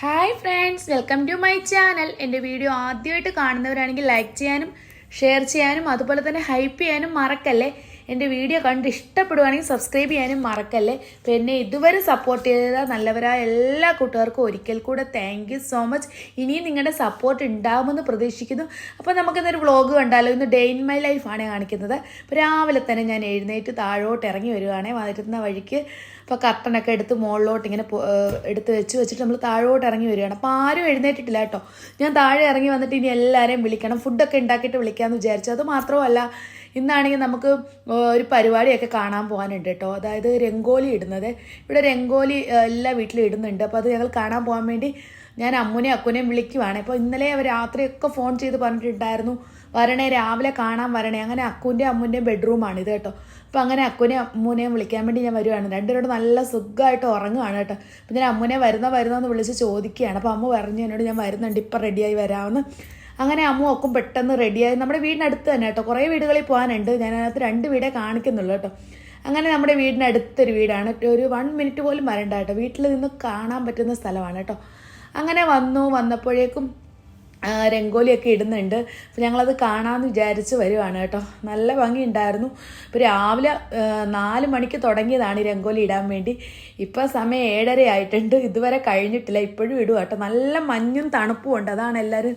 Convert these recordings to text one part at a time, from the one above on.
Hi friends welcome to my channel. എന്റെ video ആദ്യമായിട്ട് കാണുന്നവരാണെങ്കിൽ ലൈക്ക് ചെയ്യാനും ഷെയർ ചെയ്യാനും അതുപോലെ തന്നെ ഹൈപ്പ് ചെയ്യാനും മറക്കല്ലേ? എന്റെ വീഡിയോ കണ്ട് ഇഷ്ടപ്പെടുവാണെങ്കിൽ സബ്സ്ക്രൈബ് ചെയ്യാനും മറക്കല്ലേ. പിന്നെ ഇതുവരെ സപ്പോർട്ട് ചെയ്ത നല്ലവരായ എല്ലാ കൂട്ടുകാർക്കും ഒരിക്കൽ കൂടെ താങ്ക് സോ മച്ച് ഇനിയും നിങ്ങളുടെ സപ്പോർട്ട് ഉണ്ടാകുമെന്ന് പ്രതീക്ഷിക്കുന്നു. അപ്പോൾ നമുക്കിന്നൊരു വ്ളോഗ് കണ്ടാലോ? ഇന്ന് ഡേ ഇൻ മൈ ലൈഫാണ് കാണിക്കുന്നത്. അപ്പോൾ രാവിലെ തന്നെ ഞാൻ എഴുന്നേറ്റ് താഴോട്ട് ഇറങ്ങി വരുവാണേ വരുന്ന വഴിക്ക് ഇപ്പോൾ കർട്ടനൊക്കെ എടുത്ത് മുകളിലോട്ട് ഇങ്ങനെ എടുത്ത് വെച്ച് വെച്ചിട്ട് നമ്മൾ താഴോട്ട് ഇറങ്ങി വരികയാണ്. അപ്പോൾ ആരും എഴുന്നേറ്റിട്ടില്ല കേട്ടോ. ഞാൻ താഴെ ഇറങ്ങി വന്നിട്ട് ഇനി എല്ലാവരെയും വിളിക്കണം. ഫുഡൊക്കെ ഉണ്ടാക്കിയിട്ട് വിളിക്കാമെന്ന് വിചാരിച്ചു. അത് മാത്രമല്ല ഇന്നാണെങ്കിൽ നമുക്ക് ഒരു പരിപാടിയൊക്കെ കാണാൻ പോകാനുണ്ട് കേട്ടോ. അതായത് രംഗോലി ഇടുന്നത്. ഇവിടെ രംഗോലി എല്ലാ വീട്ടിലും ഇടുന്നുണ്ട്. അപ്പോൾ അത് ഞങ്ങൾ കാണാൻ പോകാൻ വേണ്ടി ഞാൻ അമ്മുനെയും അക്കുനെയും വിളിക്കുവാണ്. അപ്പോൾ ഇന്നലെ അവർ രാത്രിയൊക്കെ ഫോൺ ചെയ്ത് പറഞ്ഞിട്ടുണ്ടായിരുന്നു വരണേ രാവിലെ കാണാൻ വരണേ. അങ്ങനെ അക്കുന്റെയും അമ്മുന്റെയും ബെഡ്റൂമാണ് ഇത് കേട്ടോ. അപ്പോൾ അങ്ങനെ അക്കുനെയും അമ്മൂനെയും വിളിക്കാൻ വേണ്ടി ഞാൻ വരുവാണ്. രണ്ടുപേരോട് നല്ല സുഖമായിട്ട് ഉറങ്ങുവാണ് കേട്ടോ. അപ്പോൾ ഞാൻ അമ്മുനെ വരുന്ന വരുന്നതെന്ന് വിളിച്ച് ചോദിക്കുകയാണ്. അപ്പോൾ അമ്മ പറഞ്ഞു എന്നോട് ഞാൻ വരുന്നുണ്ട് ഇപ്പം റെഡിയായി വരാമെന്ന്. അങ്ങനെ അമ്മ ഒക്കെ പെട്ടെന്ന് റെഡിയായി നമ്മുടെ വീടിനടുത്ത് തന്നെ കേട്ടോ. കുറേ വീടുകളിൽ പോകാനുണ്ട്. ഞാൻ അതിനകത്ത് രണ്ട് വീടേ കാണിക്കുന്നുള്ളൂ കേട്ടോ. അങ്ങനെ നമ്മുടെ വീടിനടുത്തൊരു വീടാണ്. ഒരു വൺ മിനിറ്റ് പോലും വരണ്ട കേട്ടോ. വീട്ടിൽ നിന്ന് കാണാൻ പറ്റുന്ന സ്ഥലമാണ് കേട്ടോ. അങ്ങനെ വന്നു. വന്നപ്പോഴേക്കും രംഗോലിയൊക്കെ ഇടുന്നുണ്ട്. അപ്പോൾ ഞങ്ങളത് കാണാമെന്ന് വിചാരിച്ച് വരുവാണ് കേട്ടോ. നല്ല ഭംഗിയുണ്ടായിരുന്നു. ഇപ്പോൾ രാവിലെ നാല് മണിക്ക് തുടങ്ങിയതാണ് ഈ രംഗോലി ഇടാൻ വേണ്ടി. ഇപ്പോൾ സമയം ഏഴര ആയിട്ടുണ്ട്. ഇതുവരെ കഴിഞ്ഞിട്ടില്ല. ഇപ്പോഴും ഇടുക കേട്ടോ. നല്ല മഞ്ഞും തണുപ്പും ഉണ്ട്. അതാണ് എല്ലാവരും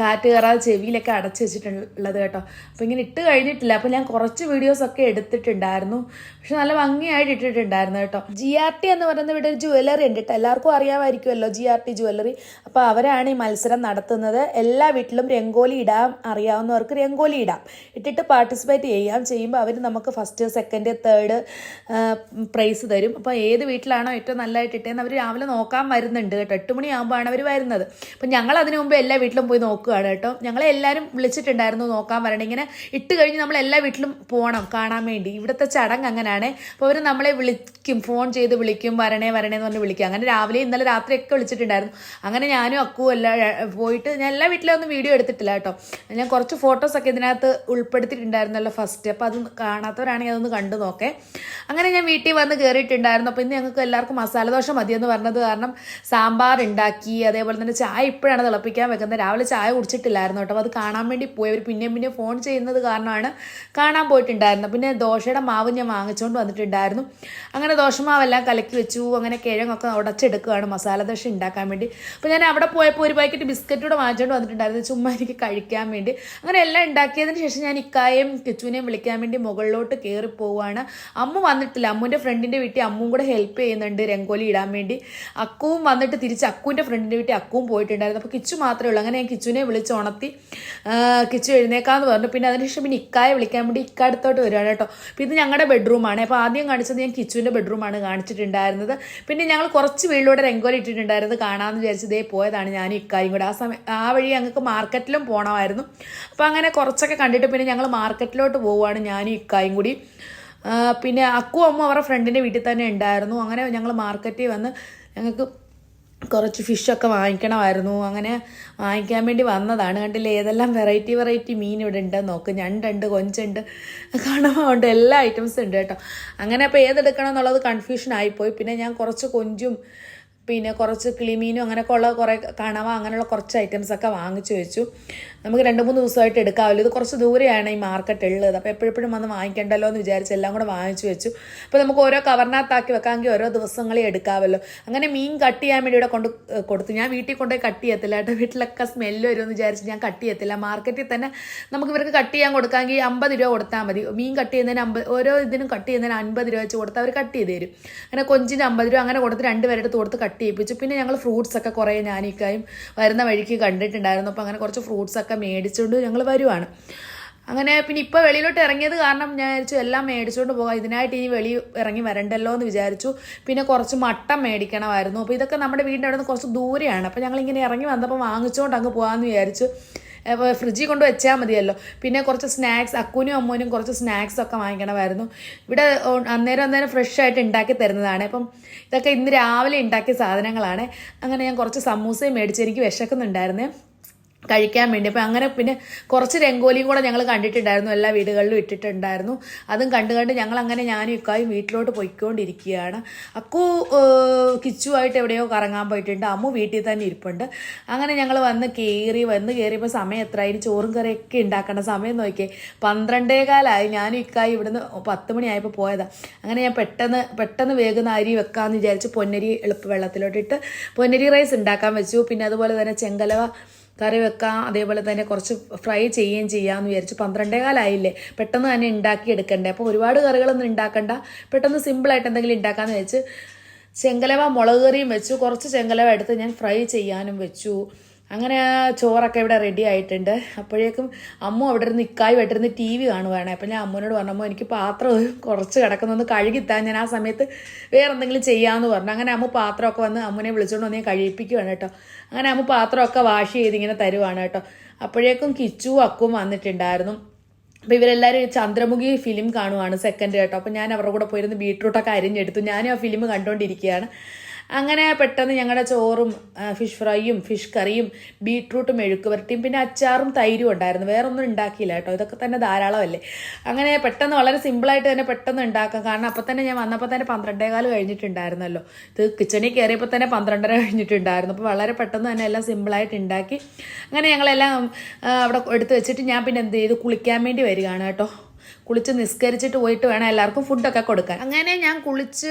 കാറ്റ് കയറാതെ ചെവിയിലൊക്കെ അടച്ചു വെച്ചിട്ടുള്ളത് കേട്ടോ. അപ്പോൾ ഇങ്ങനെ ഇട്ട് കഴിഞ്ഞിട്ടില്ല. അപ്പോൾ ഞാൻ കുറച്ച് വീഡിയോസൊക്കെ എടുത്തിട്ടുണ്ടായിരുന്നു. പക്ഷെ നല്ല ഭംഗിയായിട്ട് ഇട്ടിട്ടുണ്ടായിരുന്നു കേട്ടോ. ജി ആർ ടി എന്ന് പറയുന്ന ഇവിടെ ഒരു ജുവല്ലറി ഉണ്ട് കേട്ടോ. എല്ലാവർക്കും അറിയാമായിരിക്കുമല്ലോ ജി ആർ ടി ജുവല്ലറി. അപ്പോൾ അവരാണ് ഈ മത്സരം നടത്തുന്നത്. എല്ലാ വീട്ടിലും രംഗോലി ഇടാൻ അറിയാവുന്നവർക്ക് രംഗോലി ഇടാം. ഇട്ടിട്ട് പാർട്ടിസിപ്പേറ്റ് ചെയ്യാം. ചെയ്യുമ്പോൾ അവർ നമുക്ക് ഫസ്റ്റ് സെക്കൻഡ് തേർഡ് പ്രൈസ് തരും. അപ്പോൾ ഏത് വീട്ടിലാണോ ഏറ്റവും നല്ലതായിട്ട് ഇട്ടേന്ന് അവർ രാവിലെ നോക്കാൻ വരുന്നുണ്ട് കേട്ടോ. എട്ട് മണിയാകുമ്പോഴാണ് അവർ വരുന്നത്. അപ്പം ഞങ്ങൾ അതിനു മുമ്പ് എല്ലാ വീട്ടിലും പോയി നോക്കുകയാണ് കേട്ടോ. ഞങ്ങളെ എല്ലാവരും വിളിച്ചിട്ടുണ്ടായിരുന്നു നോക്കാൻ വരണം ഇങ്ങനെ ഇട്ട് കഴിഞ്ഞ് നമ്മൾ എല്ലാ വീട്ടിലും പോകണം കാണാൻ വേണ്ടി. ഇവിടുത്തെ ചടങ്ങ് അങ്ങനെയാണ് അപ്പോൾ അവർ നമ്മളെ വിളിക്കും ഫോൺ ചെയ്ത് വിളിക്കും വരണേ വരണേ എന്ന് പറഞ്ഞ് വിളിക്കും. അങ്ങനെ രാവിലെ ഇന്നലെ രാത്രിയൊക്കെ വിളിച്ചിട്ടുണ്ടായിരുന്നു. അങ്ങനെ ഞാനും അക്കുവും എല്ലാം പോയിട്ട് ഞാൻ എല്ലാ വീട്ടിലൊന്നും വീഡിയോ എടുത്തിട്ടില്ല കേട്ടോ. ഞാൻ കുറച്ച് ഫോട്ടോസൊക്കെ ഇതിനകത്ത് ഉൾപ്പെടുത്തിയിട്ടുണ്ടായിരുന്നല്ലോ ഫസ്റ്റ് അപ്പോൾ അത് കാണാത്തവരാണെങ്കിൽ അതൊന്ന് കണ്ടു നോക്കേ. അങ്ങനെ ഞാൻ വീട്ടിൽ വന്ന് കയറിയിട്ടുണ്ടായിരുന്നു അപ്പോൾ ഇന്ന് ഞങ്ങൾക്ക് എല്ലാവർക്കും മസാല ദോശ മതിയെന്ന് പറഞ്ഞത് കാരണം സാമ്പാർ ഉണ്ടാക്കി അതേപോലെ തന്നെ ചായ ഇപ്പോഴാണ് തിളപ്പിക്കാൻ വെക്കുന്നത്. രാവിലെ ചായ കുടിച്ചിട്ടില്ലായിരുന്നു കേട്ടോ. അത് കാണാൻ വേണ്ടി പോയി അവർ പിന്നെയും പിന്നെയും ഫോൺ ചെയ്യുന്നത് കാരണമാണ് കാണാൻ പോയിട്ടുണ്ടായിരുന്നത്. പിന്നെ ദോശയുടെ മാവ് ഞാൻ വാങ്ങിച്ചുകൊണ്ട് വന്നിട്ടുണ്ടായിരുന്നു. അങ്ങനെ ദോശമാവെല്ലാം കലക്കി വെച്ചു. അങ്ങനെ കിഴങ്ങൊക്കെ ഉടച്ചെടുക്കുകയാണ് മസാല ദോശ ഉണ്ടാക്കാൻ വേണ്ടി. അപ്പോൾ ഞാൻ അവിടെ പോയപ്പോൾ ഒരു പാക്കറ്റ് ബിസ്ക്കറ്റ് കൂടെ വാങ്ങിച്ചുകൊണ്ട് വന്നിട്ടുണ്ടായിരുന്നു. ചുമ്മാ എനിക്ക് കഴിക്കാൻ വേണ്ടി. അങ്ങനെ എല്ലാം ഉണ്ടാക്കിയതിന് ശേഷം ഞാൻ ഇക്കായും കിച്ചുവിനെയും വിളിക്കാൻ വേണ്ടി മുകളിലോട്ട് കയറി പോവുകയാണ് അമ്മ വന്നിട്ടില്ല. അമ്മുവിന്റെ ഫ്രണ്ടിന്റെ വീട്ടിൽ അമ്മും കൂടെ ഹെൽപ്പ് ചെയ്യുന്നുണ്ട് രംഗോലി ഇടാൻ വേണ്ടി. അക്കുവും വന്നിട്ട് തിരിച്ച് അക്കുവിന്റെ ഫ്രണ്ടിന്റെ വീട്ടിൽ അക്കുവും പോയിട്ടുണ്ടായിരുന്നു. അപ്പോൾ കിച്ചു മാത്രമേ ഉള്ളൂ. അങ്ങനെ ഞാൻ കിച്ചുവിനെ വിളിച്ച് ഉണർത്തി കിച്ചു എഴുന്നേക്കാന്ന് പറഞ്ഞു. പിന്നെ അതിനുശേഷം പിന്നെ ഇക്കായെ വിളിക്കാൻ വേണ്ടി ഇക്ക അടുത്തോട്ട് വരുവാണ് കേട്ടോ. അപ്പോൾ ഇത് ഞങ്ങളുടെ ബെഡ്റൂമാണ് അപ്പോൾ ആദ്യം കാണിച്ചത് ഞാൻ കിച്ചുവിന്റെ ബെഡ്റൂമാണ് കാണിച്ചിട്ടുണ്ടായിരുന്നത്. പിന്നെ ഞങ്ങൾ കുറച്ച് വീടിലൂടെ രംഗോലി ഇട്ടിട്ടുണ്ടായിരുന്നത് കാണാമെന്ന് വിചാരിച്ചതേ പോയതാണ് ഞാൻ ഇക്കായും കൂടെ. ആ സമയം വഴി ഞങ്ങൾക്ക് മാർക്കറ്റിലും പോകണമായിരുന്നു അപ്പോൾ അങ്ങനെ കുറച്ചൊക്കെ കണ്ടിട്ട് പിന്നെ ഞങ്ങൾ മാർക്കറ്റിലോട്ട് പോവുകയാണ് ഞാനും ഇക്കായും കൂടി. പിന്നെ അക്കു അമ്മ അവരുടെ ഫ്രണ്ടിന്റെ വീട്ടിൽ തന്നെ ഉണ്ടായിരുന്നു. അങ്ങനെ ഞങ്ങൾ മാർക്കറ്റിൽ വന്ന് ഞങ്ങൾക്ക് കുറച്ച് ഫിഷൊക്കെ വാങ്ങിക്കണമായിരുന്നു. അങ്ങനെ വാങ്ങിക്കാൻ വേണ്ടി വന്നതാണ്. കണ്ടില്ലേ? ഏതെല്ലാം വെറൈറ്റി വെറൈറ്റി മീൻ ഇവിടെ ഉണ്ട് നോക്ക്. ഞണ്ടുണ്ട് കൊഞ്ചുണ്ട്. കണവുണ്ട് എല്ലാ ഐറ്റംസും ഉണ്ട് കേട്ടോ. അങ്ങനെ അപ്പോൾ ഏതെടുക്കണം എന്നുള്ളത് കൺഫ്യൂഷൻ ആയിപ്പോയി. പിന്നെ ഞാൻ കുറച്ച് കൊഞ്ചും പിന്നെ കുറച്ച് കിളിമീനും അങ്ങനെയൊക്കെ ഉള്ള കുറേ കണവ അങ്ങനെയുള്ള കുറച്ച് ഐറ്റംസ് ഒക്കെ വാങ്ങിച്ചു വെച്ചു. നമുക്ക് രണ്ട് മൂന്ന് ദിവസമായിട്ട് എടുക്കാമല്ലോ ഇത് കുറച്ച് ദൂരെയാണ് ഈ മാർക്കറ്റ് ഉള്ളത് അപ്പോൾ എപ്പോഴെപ്പോഴും വന്ന് വാങ്ങിക്കണ്ടല്ലോ എന്ന് വിചാരിച്ച് എല്ലാം കൂടെ വാങ്ങിച്ചു വെച്ചു. അപ്പോൾ നമുക്ക് ഓരോ കവറിനകത്താക്കി വെക്കാമെങ്കിൽ ഓരോ ദിവസങ്ങളെ എടുക്കാമല്ലോ അങ്ങനെ മീൻ കട്ട് ചെയ്യാൻ വേണ്ടി ഇവിടെ കൊണ്ട് കൊടുത്തു. ഞാൻ വീട്ടിൽ കൊണ്ടുപോയി കട്ട് ചെയ്യത്തില്ല. കേട്ടോ വീട്ടിലൊക്കെ സ്മെല്ല് വരുമെന്ന് വിചാരിച്ച് ഞാൻ കട്ട് ചെയ്യത്തില്ല. മാർക്കറ്റിൽ തന്നെ നമുക്ക് ഇവർക്ക് കട്ട് ചെയ്യാൻ കൊടുക്കാമെങ്കിൽ അമ്പത് രൂപ കൊടുത്താൽ മതി. മീൻ കട്ട് ചെയ്യുന്നതിന് അമ്പത് ഓരോ ഇതിനും കട്ട് ചെയ്യുന്നതിന് അൻപത് രൂപ വെച്ച് കൊടുത്താൽ അവർ കട്ട് ചെയ്ത് തരും. അങ്ങനെ കൊഞ്ചിന് അമ്പത് രൂപ അങ്ങനെ കൊടുത്ത് രണ്ട് പേരുടെ കൊടുത്ത് കട്ട് ചെയ്യിപ്പിച്ചു. പിന്നെ ഞങ്ങൾ ഫ്രൂട്ട്സ് ഒക്കെ കുറേ ഞാനിക്കായും വരുന്ന വഴിക്ക് കണ്ടിട്ടുണ്ടായിരുന്നു. അപ്പോൾ അങ്ങനെ കുറച്ച് ഫ്രൂട്ട്സ് ഒക്കെ മേടിച്ചുകൊണ്ട് ഞങ്ങൾ വരുവാണ്. അങ്ങനെ പിന്നെ ഇപ്പോൾ വെളിയിലോട്ട് ഇറങ്ങിയത് കാരണം ഞാൻ വിചാരിച്ചു എല്ലാം മേടിച്ചുകൊണ്ട് പോകാം. ഇതിനായിട്ട് ഇനി വെളി ഇറങ്ങി വരണ്ടല്ലോ എന്ന് വിചാരിച്ചു. പിന്നെ കുറച്ച് മട്ട മേടിക്കണമായിരുന്നു. അപ്പോൾ ഇതൊക്കെ നമ്മുടെ വീടിന്റെ അവിടെ നിന്ന് കുറച്ച് ദൂരെയാണ്. അപ്പോൾ ഞങ്ങളിങ്ങനെ ഇറങ്ങി വന്നപ്പോൾ വാങ്ങിച്ചുകൊണ്ട് അങ്ങ് പോകാമെന്ന് വിചാരിച്ചു. ഫ്രിഡ്ജിൽ കൊണ്ട് വെച്ചാൽ മതിയല്ലോ. പിന്നെ കുറച്ച് സ്നാക്സ് അക്കുനും അമ്മൂനും കുറച്ച് സ്നാക്സ് ഒക്കെ വാങ്ങിക്കണമായിരുന്നു. ഇവിടെ അന്നേരം അന്നേരം ഫ്രഷ് ആയിട്ട് ഉണ്ടാക്കി തരുന്നതാണ്. അപ്പം ഇതൊക്കെ ഇന്ന് രാവിലെ ഉണ്ടാക്കിയ സാധനങ്ങളാണ്. അങ്ങനെ ഞാൻ കുറച്ച് സമൂസയും മേടിച്ച് എനിക്ക് വിശക്കുന്നുണ്ടായിരുന്നേ. കഴിക്കാൻ വേണ്ടി. അപ്പം അങ്ങനെ പിന്നെ കുറച്ച് രംഗോലിയും കൂടെ ഞങ്ങൾ കണ്ടിട്ടുണ്ടായിരുന്നു. എല്ലാ വീടുകളിലും ഇട്ടിട്ടുണ്ടായിരുന്നു. അതും കണ്ട് കണ്ട് ഞങ്ങൾ അങ്ങനെ ഞാനും ഇക്കായും വീട്ടിലോട്ട് പോയിക്കൊണ്ടിരിക്കുകയാണ്. അക്കു കിച്ചു കിച്ചുവായിട്ട് എവിടെയോ കറങ്ങാൻ പോയിട്ടുണ്ട്. അമ്മു വീട്ടിൽ തന്നെ ഇരിപ്പുണ്ട്. അങ്ങനെ ഞങ്ങൾ വന്ന് കയറി വന്ന് കയറിയപ്പോൾ സമയം എത്രയായി ചോറും കറിയൊക്കെ ഉണ്ടാക്കേണ്ട സമയം നോക്കിയേ. പന്ത്രണ്ടേ കാലമായി ഞാനും ഇക്കായി ഇവിടുന്ന് പത്ത് മണിയായപ്പോൾ പോയതാണ് അങ്ങനെ ഞാൻ പെട്ടെന്ന് പെട്ടെന്ന് വേഗം അരി വെക്കാമെന്ന് വിചാരിച്ച് പൊന്നരി എളുപ്പ വെള്ളത്തിലോട്ടിട്ട് പൊന്നരി റൈസ് ഉണ്ടാക്കാൻ വെച്ചു. പിന്നെ അതുപോലെ തന്നെ ചെങ്കലവ കറി വെക്കാം അതേപോലെ തന്നെ കുറച്ച് ഫ്രൈ ചെയ്യുകയും ചെയ്യാമെന്ന് വിചാരിച്ച് പന്ത്രണ്ടേ കാലായില്ലേ? പെട്ടെന്ന് തന്നെ ഉണ്ടാക്കി എടുക്കണ്ടേ? അപ്പോൾ ഒരുപാട് കറികളൊന്നും ഉണ്ടാക്കണ്ട. പെട്ടെന്ന് സിമ്പിളായിട്ട് എന്തെങ്കിലും ഉണ്ടാക്കാമെന്ന് വെച്ച് ചെങ്കലവ മുളക് കറിയും വെച്ചു. കുറച്ച് ചെങ്കലവ എടുത്ത് ഞാൻ ഫ്രൈ ചെയ്യാനും വെച്ചു. അങ്ങനെ ചോറൊക്കെ ഇവിടെ റെഡി ആയിട്ടുണ്ട്. അപ്പോഴേക്കും അമ്മ അവിടെ ഇരുന്ന് ഇക്കായി വെട്ടിരുന്ന് ടി വി കാണുവാണ്. അപ്പം ഞാൻ അമ്മനോട് പറഞ്ഞു അമ്മ എനിക്ക് പാത്രം കുറച്ച് കിടക്കുന്നൊന്ന് കഴുകിത്താൻ ഞാൻ ആ സമയത്ത് വേറെ എന്തെങ്കിലും ചെയ്യാമെന്ന് പറഞ്ഞു. അങ്ങനെ അമ്മ പാത്രമൊക്കെ വന്ന് അമ്മനെ വിളിച്ചുകൊണ്ട് വന്ന് ഞാൻ കഴിപ്പിക്കുവാണ് കേട്ടോ. അങ്ങനെ അമ്മ പാത്രമൊക്കെ വാഷ് ചെയ്ത് ഇങ്ങനെ തരുവാണ് കേട്ടോ. അപ്പോഴേക്കും കിച്ചു അക്കും വന്നിട്ടുണ്ടായിരുന്നു. അപ്പോൾ ഇവരെല്ലാവരും ചന്ദ്രമുഖി ഫിലിം കാണുവാണ് സെക്കൻഡ് കേട്ടോ. അപ്പോൾ ഞാൻ അവരുടെ കൂടെ പോയിരുന്ന് ബീട്രൂട്ടൊക്കെ അരിഞ്ഞെടുത്തു. ഞാനും ആ ഫിലിം കണ്ടുകൊണ്ടിരിക്കുകയാണ് അങ്ങനെ പെട്ടെന്ന് ഞങ്ങളുടെ ചോറും ഫിഷ് ഫ്രൈയും ഫിഷ് കറിയും ബീട്രൂട്ടും മെഴുക്ക് വരട്ടിയും പിന്നെ അച്ചാറും തൈരും ഉണ്ടായിരുന്നു. വേറെ ഒന്നും ഉണ്ടാക്കിയില്ല കേട്ടോ. ഇതൊക്കെ തന്നെ ധാരാളമല്ലേ? അങ്ങനെ പെട്ടെന്ന് വളരെ സിമ്പിളായിട്ട് തന്നെ പെട്ടെന്ന് ഉണ്ടാക്കാം. കാരണം അപ്പം തന്നെ ഞാൻ വന്നപ്പോൾ തന്നെ പന്ത്രണ്ടേ കാലം കഴിഞ്ഞിട്ടുണ്ടായിരുന്നല്ലോ. ഇത് കിച്ചണിൽ കയറിയപ്പോൾ തന്നെ പന്ത്രണ്ടര കഴിഞ്ഞിട്ടുണ്ടായിരുന്നു. അപ്പോൾ വളരെ പെട്ടെന്ന് തന്നെ എല്ലാം സിമ്പിളായിട്ട് ഉണ്ടാക്കി. അങ്ങനെ ഞങ്ങളെല്ലാം അവിടെ എടുത്ത് വെച്ചിട്ട് ഞാൻ പിന്നെ എന്ത് ചെയ്തു? കുളിക്കാൻ വേണ്ടി വരികയാണ് കേട്ടോ. കുളിച്ച് നിസ്കരിച്ചിട്ട് പോയിട്ട് വേണം എല്ലാവർക്കും ഫുഡൊക്കെ കൊടുക്കാൻ. അങ്ങനെ ഞാൻ കുളിച്ച്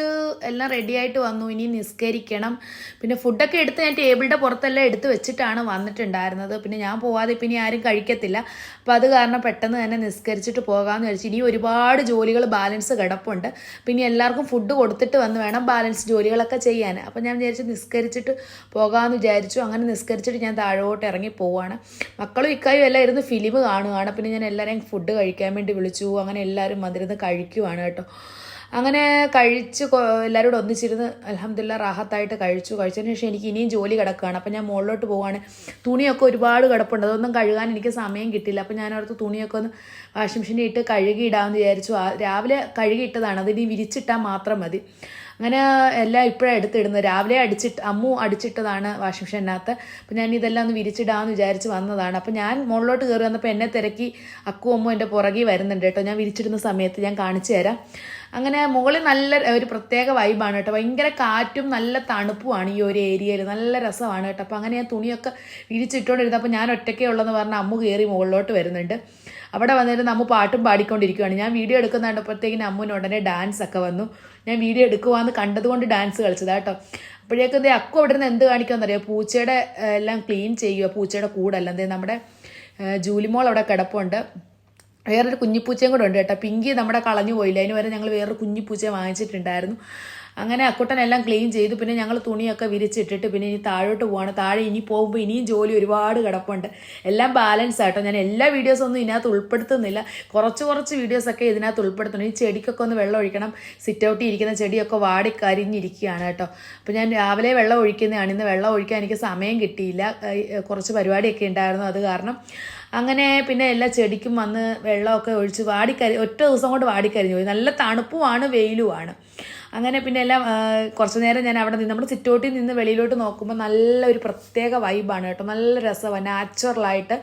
എല്ലാം റെഡി ആയിട്ട് വന്നു. ഇനി നിസ്കരിക്കണം. പിന്നെ ഫുഡൊക്കെ എടുത്ത് ഞാൻ ടേബിളിന്റെ പുറത്തെല്ലാം എടുത്ത് വെച്ചിട്ടാണ് വന്നിട്ടുണ്ടായിരുന്നത്. പിന്നെ ഞാൻ പോവാതെ ഇപ്പം ഇനി ആരും കഴിക്കത്തില്ല. അപ്പം അത് കാരണം പെട്ടെന്ന് തന്നെ നിസ്കരിച്ചിട്ട് പോകാമെന്ന് വിചാരിച്ചു ഇനി ഒരുപാട് ജോലികൾ ബാലൻസ് കിടപ്പുണ്ട്. പിന്നെ എല്ലാവർക്കും ഫുഡ് കൊടുത്തിട്ട് വന്ന് വേണം ബാലൻസ് ജോലികളൊക്കെ ചെയ്യാൻ. അപ്പം ഞാൻ വിചാരിച്ചു നിസ്കരിച്ചിട്ട് പോകാമെന്ന് വിചാരിച്ചു. അങ്ങനെ നിസ്കരിച്ചിട്ട് ഞാൻ താഴോട്ട് ഇറങ്ങി പോവാണ്. മക്കളും ഇക്കായും എല്ലാം ഇരുന്ന് ഫിലിം കാണുകയാണ് പിന്നെ ഞാൻ എല്ലാവരെയും ഫുഡ് കഴിക്കാൻ വേണ്ടി വിളിച്ചു. അങ്ങനെ എല്ലാവരും വന്നിരുന്ന് കഴിക്കുവാണ് കേട്ടോ. അങ്ങനെ കഴിച്ച് എല്ലാവരും കൂടെ ഒന്നിച്ചിരുന്ന് അലഹമില്ല റാഹത്തായിട്ട് കഴിച്ചു. കഴിച്ചതിന് ശേഷം എനിക്ക് ഇനിയും ജോലി കിടക്കുകയാണ്. അപ്പം ഞാൻ മുകളിലോട്ട് പോവാണ് തുണിയൊക്കെ ഒരുപാട് കിടപ്പുണ്ട്. അതൊന്നും കഴുകാൻ എനിക്ക് സമയം കിട്ടില്ല അപ്പം ഞാൻ അവിടുത്തെ തുണിയൊക്കെ ഒന്ന് വാഷിംഗ് മെഷീനിൽ ഇട്ട് കഴുകിയിടാമെന്ന് വിചാരിച്ചു. രാവിലെ കഴുകിയിട്ടതാണ്. അതിനി വിരിച്ചിട്ടാൽ മാത്രം മതി. അങ്ങനെ എല്ലാം ഇപ്പോഴാണ് എടുത്തിടുന്നത്. രാവിലെ അടിച്ചിട്ട് അമ്മു അടിച്ചിട്ടതാണ് വാഷിംഗ് മെഷീനകത്ത്. അപ്പം ഞാൻ ഇതെല്ലാം ഒന്ന് വിരിച്ചിടാമെന്ന് വിചാരിച്ച് വന്നതാണ്. അപ്പം ഞാൻ മുകളിലോട്ട് കയറി വന്നപ്പോൾ എന്നെ തിരക്കി അക്കു അമ്മു എന്റെ പുറകെ വരുന്നുണ്ട് കേട്ടോ. ഞാൻ വിരിച്ചിടുന്ന സമയത്ത് ഞാൻ കാണിച്ചു തരാം. അങ്ങനെ മുകളിൽ നല്ല ഒരു പ്രത്യേക വൈബാണ് കേട്ടോ. ഭയങ്കര കാറ്റും നല്ല തണുപ്പുമാണ് ഈ ഒരു ഏരിയയിൽ. നല്ല രസമാണ് കേട്ടോ. അപ്പോൾ അങ്ങനെ ഞാൻ തുണിയൊക്കെ വിരിച്ചിട്ടുകൊണ്ടിരുന്നത് അപ്പോൾ ഞാൻ ഒറ്റയ്ക്കേ ഉള്ളതെന്ന് പറഞ്ഞ് അമ്മു കയറി മുകളിലോട്ട് വരുന്നുണ്ട്. അവിടെ വന്നിട്ട് നമ്മൾ പാട്ടും പാടിക്കൊണ്ടിരിക്കുകയാണ് ഞാൻ വീഡിയോ എടുക്കുന്ന കണ്ടപ്പോഴത്തേക്കിന് അമ്മുവിന് ഉടനെ ഡാൻസ് ഒക്കെ വന്നു. ഞാൻ വീഡിയോ എടുക്കുവാന്ന് കണ്ടതുകൊണ്ട് ഡാൻസ് കളിച്ചത് കേട്ടോ. അപ്പോഴേക്കും ദേ അക്കു അവിടെ നിന്ന് എന്ത് കാണിക്കാമെന്നറിയോ പൂച്ചയുടെ എല്ലാം ക്ലീൻ ചെയ്യുക പൂച്ചയുടെ കൂടല്ല. എന്തേ നമ്മുടെ ജൂലിമോൾ അവിടെ കിടപ്പുണ്ട്. വേറൊരു കുഞ്ഞിപ്പൂച്ചയും കൂടെ ഉണ്ട് കേട്ടോ. പിങ്കി നമ്മുടെ കളഞ്ഞു പോയില്ല? അതിന് വരെ ഞങ്ങൾ വേറൊരു കുഞ്ഞിപ്പൂച്ചയെ വാങ്ങിച്ചിട്ടുണ്ടായിരുന്നു. അങ്ങനെ അക്കൂട്ടനെല്ലാം ക്ലീൻ ചെയ്തു. പിന്നെ ഞങ്ങൾ തുണിയൊക്കെ വിരിച്ചിട്ടിട്ട് പിന്നെ ഇനി താഴോട്ട് പോവാണ്. താഴെ ഇനി പോകുമ്പോൾ ഇനിയും ജോലി ഒരുപാട് കിടപ്പുണ്ട്. എല്ലാം ബാലൻസ് ആട്ടോ. ഞാൻ എല്ലാ വീഡിയോസും വീഡിയോസൊന്നും ഇതിനകത്ത് ഉൾപ്പെടുത്തുന്നില്ല. കുറച്ച് കുറച്ച് വീഡിയോസൊക്കെ ഇതിനകത്ത് ഉൾപ്പെടുത്തണം ഈ ചെടിക്കൊക്കെ ഒന്ന് വെള്ളം ഒഴിക്കണം. സിറ്റ് ഔട്ടി ഇരിക്കുന്ന ചെടിയൊക്കെ വാടി കരിഞ്ഞിരിക്കുകയാണ് കേട്ടോ. അപ്പോൾ ഞാൻ രാവിലെ വെള്ളം ഒഴിക്കുന്നതാണ്. ഇന്ന് വെള്ളം ഒഴിക്കാൻ എനിക്ക് സമയം കിട്ടിയില്ല. കുറച്ച് പരിപാടിയൊക്കെ ഉണ്ടായിരുന്നു അത് കാരണം. അങ്ങനെ പിന്നെ എല്ലാ ചെടിക്കും വന്ന് വെള്ളമൊക്കെ ഒഴിച്ച് വാടിക്കരി ഒറ്റ ദിവസം കൊണ്ട് വാടിക്കരിഞ്ഞു പോയി. നല്ല തണുപ്പുമാണ് വെയിലുമാണ്. അങ്ങനെ പിന്നെ എല്ലാം കുറച്ചു നേരം ഞാൻ അവിടെ നിന്ന് നമ്മുടെ സിറ്റോട്ടിൽ നിന്ന് വെളിയിലോട്ട് നോക്കുമ്പോൾ നല്ലൊരു പ്രത്യേക വൈബാണ് കേട്ടോ. നല്ല രസമാണ് നാച്ചുറലായിട്ട്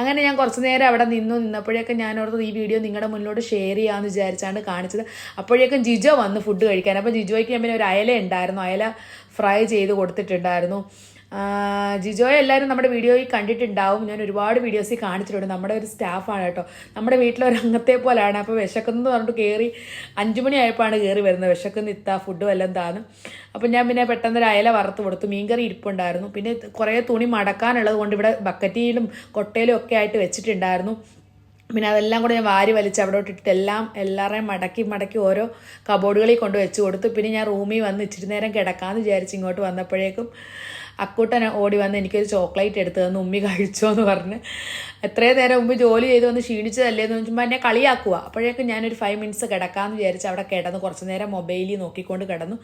അങ്ങനെ ഞാൻ കുറച്ച് നേരം അവിടെ നിന്നു. നിന്നപ്പോഴേക്കും ഞാൻ ഓർത്തത് ഈ വീഡിയോ നിങ്ങളുടെ മുന്നിലോട്ട് ഷെയർ ചെയ്യാമെന്ന് വിചാരിച്ചാണ് കാണിച്ചത്. അപ്പോഴേക്കും ജിജോ വന്ന് ഫുഡ് കഴിക്കാൻ. അപ്പോൾ ജിജോയ്ക്ക് ഞാൻ പിന്നെ ഒരു അയല ഉണ്ടായിരുന്നു. അയല ഫ്രൈ ചെയ്ത് കൊടുത്തിട്ടുണ്ടായിരുന്നു. ജിജോയെ എല്ലാവരും നമ്മുടെ വീഡിയോയിൽ കണ്ടിട്ടുണ്ടാവും. ഞാൻ ഒരുപാട് വീഡിയോസിൽ കാണിച്ചിട്ടുണ്ട്. നമ്മുടെ ഒരു സ്റ്റാഫാണ് കേട്ടോ. നമ്മുടെ വീട്ടിലെ ഒരു അംഗത്തെ പോലെയാണ് അപ്പോൾ വിശക്കുന്നു പറഞ്ഞിട്ട് കയറി അഞ്ചു മണിയായപ്പോഴാണ് കയറി വരുന്നത്. വിശക്കുന്ന ഇത്താ ഫുഡ് വല്ലതും താന്ന്. അപ്പം ഞാൻ പിന്നെ പെട്ടെന്ന് ഒരു അയല വറുത്ത് കൊടുത്തു. മീൻകറി ഇരിപ്പുണ്ടായിരുന്നു. പിന്നെ കുറേ തുണി മടക്കാനുള്ളത് കൊണ്ട് ഇവിടെ ബക്കറ്റിയിലും കൊട്ടയിലും ഒക്കെ ആയിട്ട് വെച്ചിട്ടുണ്ടായിരുന്നു. പിന്നെ അതെല്ലാം കൂടെ ഞാൻ വാരി വലിച്ച് അവിടെ ഇട്ടിട്ട് എല്ലാം എല്ലാവരെയും മടക്കി മടക്കി ഓരോ കബോർഡുകളിൽ കൊണ്ട് വെച്ച് കൊടുത്തു. പിന്നെ ഞാൻ റൂമിൽ വന്ന് ഇച്ചിരി നേരം കിടക്കാമെന്ന് വിചാരിച്ച് ഇങ്ങോട്ട് വന്നപ്പോഴേക്കും അക്കൂട്ടൻ ഓടി വന്ന് എനിക്കൊരു ചോക്ലേറ്റ് എടുത്തു തന്നു ഉമ്മി കഴിച്ചോ എന്ന് പറഞ്ഞ്. എത്രയും നേരം മുമ്പ് ജോലി ചെയ്ത് വന്ന് ക്ഷീണിച്ചതല്ലേ എന്ന് ചോദിക്കുമ്പോൾ എന്നെ കളിയാക്കുക അപ്പോഴേക്കും ഞാനൊരു ഫൈവ് മിനിറ്റ്സ് കിടക്കാമെന്ന് വിചാരിച്ച് അവിടെ കിടന്ന് കുറച്ച് നേരം മൊബൈലിൽ നോക്കിക്കൊണ്ട് കിടന്നു.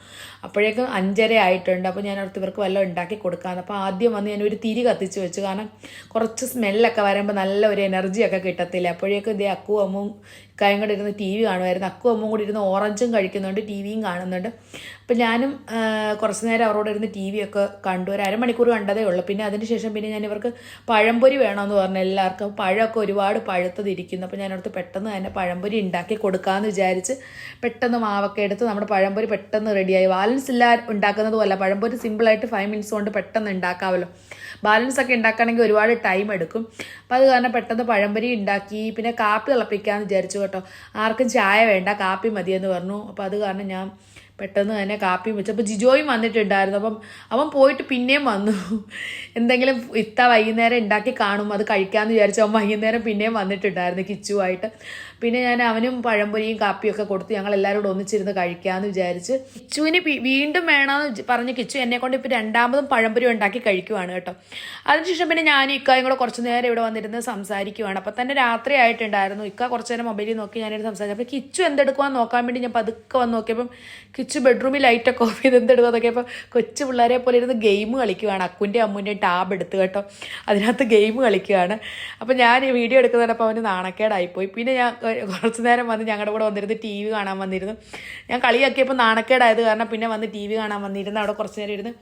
അപ്പോഴേക്കും അഞ്ചര ആയിട്ടുണ്ട്. അപ്പോൾ ഞാൻ ഓർത്ത് ഇവർക്ക് വല്ലതും ഉണ്ടാക്കി കൊടുക്കാമെന്ന് അപ്പോൾ ആദ്യം വന്ന് ഞാൻ ഒരു തിരി കത്തിച്ച് വെച്ചു. കാരണം കുറച്ച് സ്മെല്ലൊക്കെ വരുമ്പോൾ നല്ല ഒരു എനർജിയൊക്കെ കിട്ടത്തില്ല. അപ്പോഴേക്കും ഇതേ അക്കുവും അമ്മും ഇക്കായും കൂടെ ഇരുന്ന് ടി വി കാണുമായിരുന്നു. അക്കും അമ്മും കൂടി ഇരുന്ന് ഓറഞ്ചും കഴിക്കുന്നുണ്ട് ടി വിയും കാണുന്നുണ്ട്. അപ്പം ഞാനും കുറച്ച് നേരം അവരോട് ഇരുന്ന് ടി വി ഒക്കെ കണ്ടു. ഒരു അരമണിക്കൂർ കണ്ടതേ ഉള്ളൂ. പിന്നെ അതിന് ശേഷം പിന്നെ ഞാൻ ഇവർക്ക് പഴംപൊരി വേണമെന്ന് പറഞ്ഞു എല്ലാവർക്കും. പഴമൊക്കെ ഒരുപാട് പഴുത്തതിരിക്കുന്നു. അപ്പോൾ ഞാനടുത്ത് പെട്ടെന്ന് തന്നെ പഴംപൊരി ഉണ്ടാക്കി കൊടുക്കാമെന്ന് വിചാരിച്ച് പെട്ടെന്ന് മാവൊക്കെ എടുത്ത് നമ്മുടെ പഴംപൊരി പെട്ടെന്ന് റെഡിയായി. ബാലൻസ് ഇല്ല ഉണ്ടാക്കുന്നത് പോലെ പഴംപൊരി സിമ്പിളായിട്ട് ഫൈവ് മിനിറ്റ്സ് കൊണ്ട് പെട്ടെന്ന് ഉണ്ടാക്കാമല്ലോ ബാലൻസ് ഒക്കെ ഉണ്ടാക്കുകയാണെങ്കിൽ ഒരുപാട് ടൈം എടുക്കും. അപ്പോൾ അത് കാരണം പെട്ടെന്ന് പഴംപൊരി ഉണ്ടാക്കി പിന്നെ കാപ്പി തിളപ്പിക്കാമെന്ന് വിചാരിച്ചു കേട്ടോ. ആർക്കും ചായ വേണ്ട കാപ്പി മതിയെന്ന് പറഞ്ഞു. അപ്പോൾ അത് കാരണം ഞാൻ പെട്ടെന്ന് തന്നെ കാപ്പിയും വെച്ചു. അപ്പോൾ ജിജോയും വന്നിട്ടുണ്ടായിരുന്നു. അപ്പം അവൻ പോയിട്ട് പിന്നെയും വന്നു. എന്തെങ്കിലും ഇത്ത വൈകുന്നേരം ഉണ്ടാക്കി കാണും. അത് കഴിക്കാമെന്ന് വിചാരിച്ചു അവൻ വൈകുന്നേരം പിന്നെയും വന്നിട്ടുണ്ടായിരുന്നു കിച്ചുവായിട്ട്. പിന്നെ ഞാൻ അവനും പഴംപൊരിയും കാപ്പിയും ഒക്കെ കൊടുത്ത് ഞങ്ങൾ എല്ലാവരും കൂടെ ഒന്നിച്ചിരുന്ന് കഴിക്കാമെന്ന് വിചാരിച്ച് കിച്ചുവിന് വീണ്ടും വേണമെന്ന് പറഞ്ഞ് കിച്ചു എന്നെ കൊണ്ട് ഇപ്പോൾ രണ്ടാമതും പഴംപൊരി ഉണ്ടാക്കി കഴിക്കുവാണ് കേട്ടോ. അതിനുശേഷം പിന്നെ ഞാൻ ഇക്കായും കൂടെ കുറച്ച് നേരം ഇവിടെ വന്നിരുന്ന് സംസാരിക്കുവാണ്. അപ്പം തന്നെ രാത്രി ആയിട്ടുണ്ടായിരുന്നു. ഇക്ക കുറച്ച് നേരം മൊബൈലിൽ നോക്കി ഞാനിവിടെ സംസാരിച്ചു. അപ്പോൾ കിച്ചു എന്തെടുക്കുവാൻ നോക്കാൻ വേണ്ടി ഞാൻ പതുക്കെ വന്ന് നോക്കിയപ്പം കിച്ചു ബെഡ്റൂമിൽ ലൈറ്റൊക്കെ ഓഫ് ചെയ്ത് എന്തെടുക്കുക നോക്കിയപ്പോൾ കൊച്ചു പിള്ളേരെ പോലെ ഇരുന്ന് ഗെയിം കളിക്കുവാണ്. അക്കുന്റെ അമ്മുന്റെയും ടാബ് എടുത്ത് കേട്ടോ. അതിനകത്ത് ഗെയിം കളിക്കുകയാണ് അപ്പോൾ ഞാൻ വീഡിയോ എടുക്കുന്നതിനപ്പോൾ അവന് നാണക്കേടായിപ്പോയി. പിന്നെ ഞാൻ കുറച്ച് നേരം വന്ന് ഞങ്ങളുടെ കൂടെ വന്നിരുന്ന് ടി വി കാണാൻ വന്നിരുന്നു. ഞാൻ കളിയാക്കിയപ്പോൾ നാണക്കേടായത് കാരണം പിന്നെ വന്ന് ടി വി കാണാൻ വന്നിരുന്നു. അവിടെ കുറച്ച് നേരം ഇരുന്ന്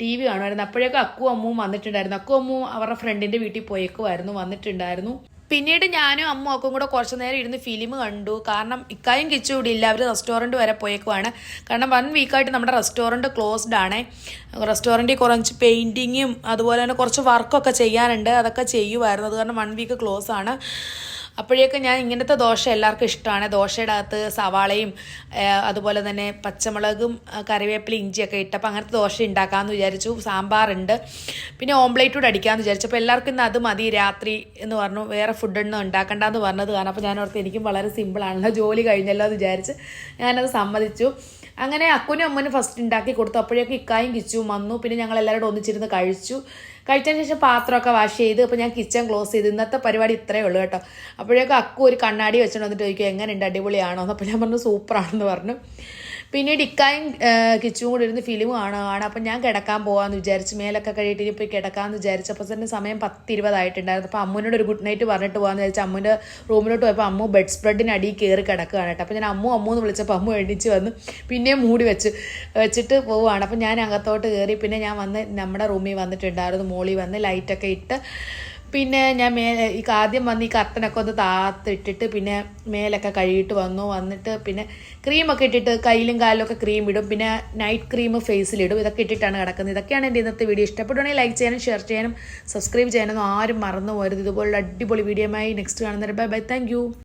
ടി വി കാണുമായിരുന്നു. അപ്പോഴേക്കും അക്കു അമ്മുവും വന്നിട്ടുണ്ടായിരുന്നു. അക്കു അമ്മു അവരുടെ ഫ്രണ്ടിന്റെ വീട്ടിൽ പോയേക്കുമായിരുന്നു വന്നിട്ടുണ്ടായിരുന്നു. പിന്നീട് ഞാനും അമ്മ ഒക്കെ കൂടെ കുറച്ച് നേരം ഇരുന്ന് ഫിലിം കണ്ടു. കാരണം ഇക്കായും കിച്ചു കൂടി ഇല്ല. അവർ റെസ്റ്റോറന്റ് വരെ പോയേക്കുവാണ്. കാരണം വൺ വീക്കായിട്ട് നമ്മുടെ റെസ്റ്റോറന്റ് ക്ലോസ്ഡ് ആണ്. റെസ്റ്റോറന്റിൽ കുറച്ച് പെയിന്റിങ്ങും അതുപോലെ തന്നെ കുറച്ച് വർക്കൊക്കെ ചെയ്യാനുണ്ട്. അതൊക്കെ ചെയ്യുമായിരുന്നു അത് കാരണം വൺ വീക്ക് ക്ലോസ് ആണ്. അപ്പോഴേക്കും ഞാൻ ഇങ്ങനത്തെ ദോശ എല്ലാവർക്കും ഇഷ്ടമാണ്. ദോശയുടെ അകത്ത് സവാളയും അതുപോലെ തന്നെ പച്ചമുളകും കറിവേപ്പില ഇഞ്ചിയൊക്കെ ഇട്ടപ്പോൾ അങ്ങനത്തെ ദോശ ഉണ്ടാക്കാമെന്ന് വിചാരിച്ചു. സാമ്പാറുണ്ട്. പിന്നെ ഓംപ്ലേറ്റ് കൂടെ അടിക്കാമെന്ന് വിചാരിച്ചു. അപ്പോൾ എല്ലാവർക്കും ഇന്ന് അത് മതി രാത്രി എന്ന് പറഞ്ഞു. വേറെ ഫുഡൊന്നും ഉണ്ടാക്കണ്ടെന്ന് പറഞ്ഞത് കാരണം അപ്പോൾ ഞാൻ ഓർത്ത് എനിക്കും വളരെ സിമ്പിളാണല്ലോ ജോലി കഴിഞ്ഞല്ലോ എന്ന് വിചാരിച്ച് ഞാനത് സമ്മതിച്ചു. അങ്ങനെ അക്കുനും അമ്മനും ഫസ്റ്റ് ഉണ്ടാക്കി കൊടുത്തു. അപ്പോഴേക്കും ഇക്കായും കിച്ചും വന്നു. പിന്നെ ഞങ്ങൾ എല്ലാവരോടും ഒന്നിച്ചിരുന്ന് കഴിച്ചു. കഴിച്ചതിന് ശേഷം പാത്രമൊക്കെ വാഷ് ചെയ്ത് അപ്പോൾ ഞാൻ കിച്ചൺ ക്ലോസ് ചെയ്ത്. ഇന്നത്തെ പരിപാടി ഇത്രയേ ഉള്ളൂ കേട്ടോ. അപ്പോഴേക്കും അക്കു ഒരു കണ്ണാടി വെച്ചിട്ട് വന്നിട്ട് ചോദിക്കും എങ്ങനെയുണ്ട്? അടിപൊളിയാണോ? അപ്പോൾ ഞാൻ പറഞ്ഞു സൂപ്പറാണെന്ന് പറഞ്ഞു. പിന്നീട് ഇക്കായും കിച്ചും കൂടി ഇരുന്ന് ഫിലിം കാണുകയാണ് അപ്പം ഞാൻ കിടക്കാൻ പോകാമെന്ന് വിചാരിച്ച് മേലൊക്കെ കഴിയിട്ട് ഇനി പോയി കിടക്കാമെന്ന് വിചാരിച്ചപ്പോൾ തന്നെ സമയം പത്ത് ഇരുപതായിട്ടുണ്ടായിരുന്നു അപ്പോൾ അമ്മുവിനോട് ഒരു ഗുഡ് നൈറ്റ് പറഞ്ഞിട്ട് പോകാമെന്ന് വിചാരിച്ചു അമ്മുവിന്റെ റൂമിലോട്ട് പോയപ്പോൾ അമ്മു ബെഡ് സ്പ്രെഡിന് അടിയിൽ കയറി കിടക്കുകയാണ് കേട്ടോ. അപ്പോൾ ഞാൻ അമ്മു അമ്മു എന്ന് വിളിച്ചപ്പോൾ അമ്മു എണീച്ച് വന്ന് പിന്നെയും മൂടി വെച്ച് വെച്ചിട്ട് പോവുകയാണ്. അപ്പം ഞാൻ അകത്തോട്ട് കയറി പിന്നെ ഞാൻ വന്ന് നമ്മുടെ റൂമിൽ വന്നിട്ടുണ്ടായിരുന്നു. മോളി വന്ന് ലൈറ്റൊക്കെ ഇട്ട് പിന്നെ ഞാൻ മേ ഈ ആദ്യം വന്ന് ഈ കർട്ടനൊക്കെ ഒന്ന് താത്തിട്ടിട്ട് പിന്നെ മേലൊക്കെ കഴുകിയിട്ട് വന്നു. വന്നിട്ട് പിന്നെ ക്രീമൊക്കെ ഇട്ടിട്ട് കയ്യിലും കാലിലൊക്കെ ക്രീം ഇടും. പിന്നെ നൈറ്റ് ക്രീം ഫേസിലിടും ഇതൊക്കെ ഇട്ടിട്ടാണ് കിടക്കുന്നത്. ഇതൊക്കെയാണ് എന്റെ ഇന്നത്തെ വീഡിയോ ഇഷ്ടപ്പെടുവാണെങ്കിൽ ലൈക്ക് ചെയ്യാനും ഷെയർ ചെയ്യാനും സബ്സ്ക്രൈബ് ചെയ്യാനൊന്നും ആരും മറന്നു പോകരുത് ഇതുപോലുള്ള അടിപൊളി വീഡിയോമായി നെക്സ്റ്റ് കാണുന്നവരെ. Bye bye thank